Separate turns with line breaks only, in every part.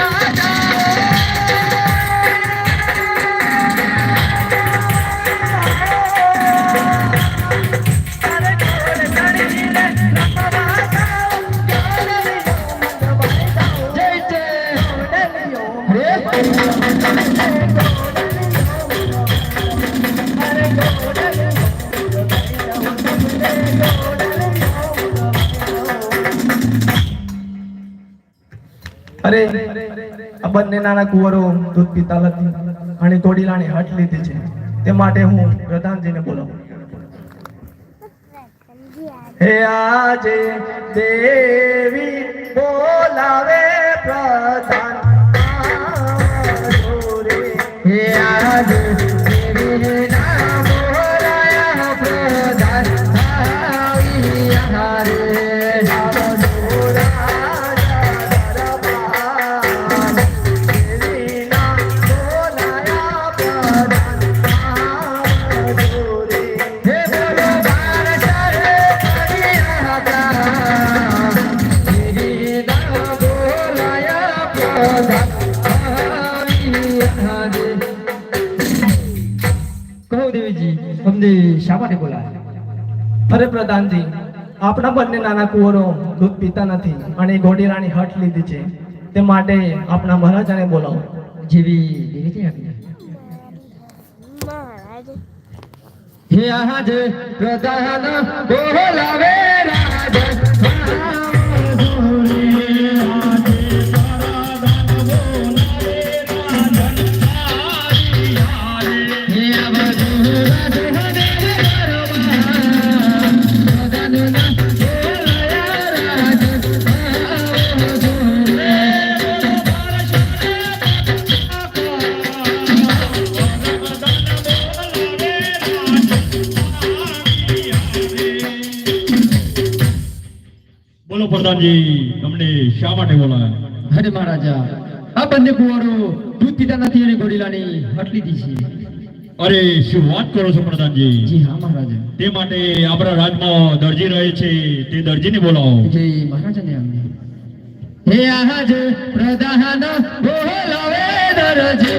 ना આ બંને નાના કુંવરો દૂધ પીતા નથી અને થોડી લાણી હટ લીધી છે. તે માટે હું પ્રધાનજીને બોલાવું. હે આજે દેવી બોલાવે પ્રધાન. હે આજે
શા માટે બોલાયા
અરે પ્રધાનજી આપણા બંને નાના કુંવરો દૂધ પીતા નથી અને ઘોડીરાની હટ લીધી છે. તે માટે આપણા મહારાજાને બોલાવો.
જેવી દેવી છે
મહારાજ
હે આજ પ્રધાન બોલાવે રાજ.
પ્રધાનજી તમને શા માટે બોલાયા
અરે મહારાજા આ બંને કુંવરો દૂધ પીતા નથી અને ઘોડીલાની હટ લીધી છે.
અરે શું વાત કરો છો પ્રધાનજી?
જી હા મહારાજા.
તે માટે આપણા રાજમાં દરજી રહે છે તે દરજીને બોલાવો.
જય મહારાજાને આજ્ઞા હે આજ પ્રધાન બોલાવે દરજી.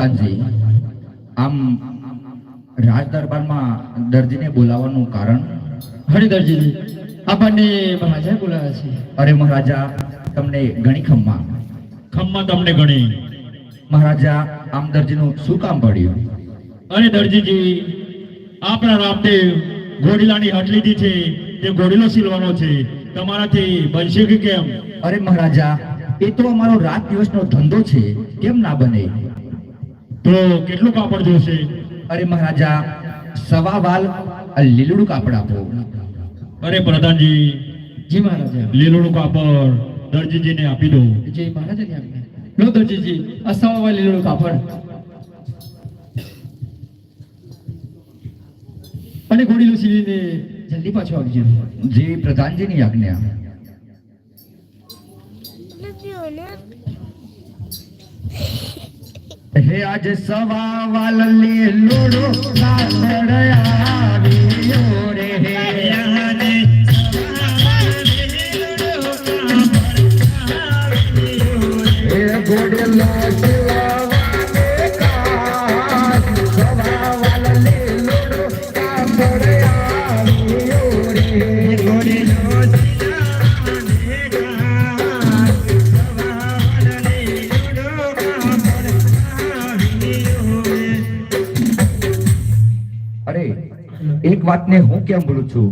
પ્રધાનજી આમ રાજ દરબારમાં દરજીને બોલાવવાનું કારણ?
હરિદરજીજી આપણને મહારાજા બોલાવે છે.
અરે મહારાજા તમને ઘણી ખમ્મા?
ખમ્મા તમને ગણી.
મહારાજા આમ દરજીનું શું કામ પડ્યું?
અરે દરજીજી આપણા રામદેવ ઘોડીલાની હટ લીધી છે. તે ઘોડીલો સીલવાનો છે. તમારાથી બનશે કે કેમ?
અરે મહારાજા એ તો અમારો રાત દિવસનો ધંધો છે. કેમ ના બને?
તો કેટલું કાપડ જોશે?
અરે મહારાજા સવા વાલ લીલું લીલુડું કાપડ આપો.
અરે પ્રધાનજી.
જી મહારાજા.
લીલું કાપડ દરજીજીને આપી દો.
જય મહારાજાની આજ્ઞા લો દરજીજી આ સવા લીલું કાપડ. અને ઘોડીલું સીવીને જલ્દી પાછો આવજો
જી પ્રધાનજીની આજ્ઞા.
Thank
હે આજ સવા વાલલી લીલુડું કાપડ વાતને હું કેમ બોલું છું?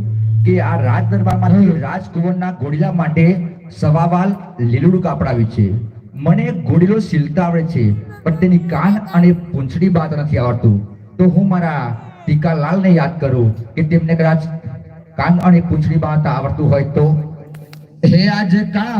કે આ રાજ દરબારમાંથી રાજકુંવરના ઘોડીલા માટે સવાવાલ લીલુડું કાપડાવ્યું છે. મને ઘોડીલો સિલતા આવડે છે પણ તેની કાન અને પૂંછડી બાત નથી આવડતું. તો હું મારા ટીકાલાલને યાદ કરું કે તેમને કદાચ કાન અને પૂંછડી બાત આવડતું હોય તો?
હે આજ કહા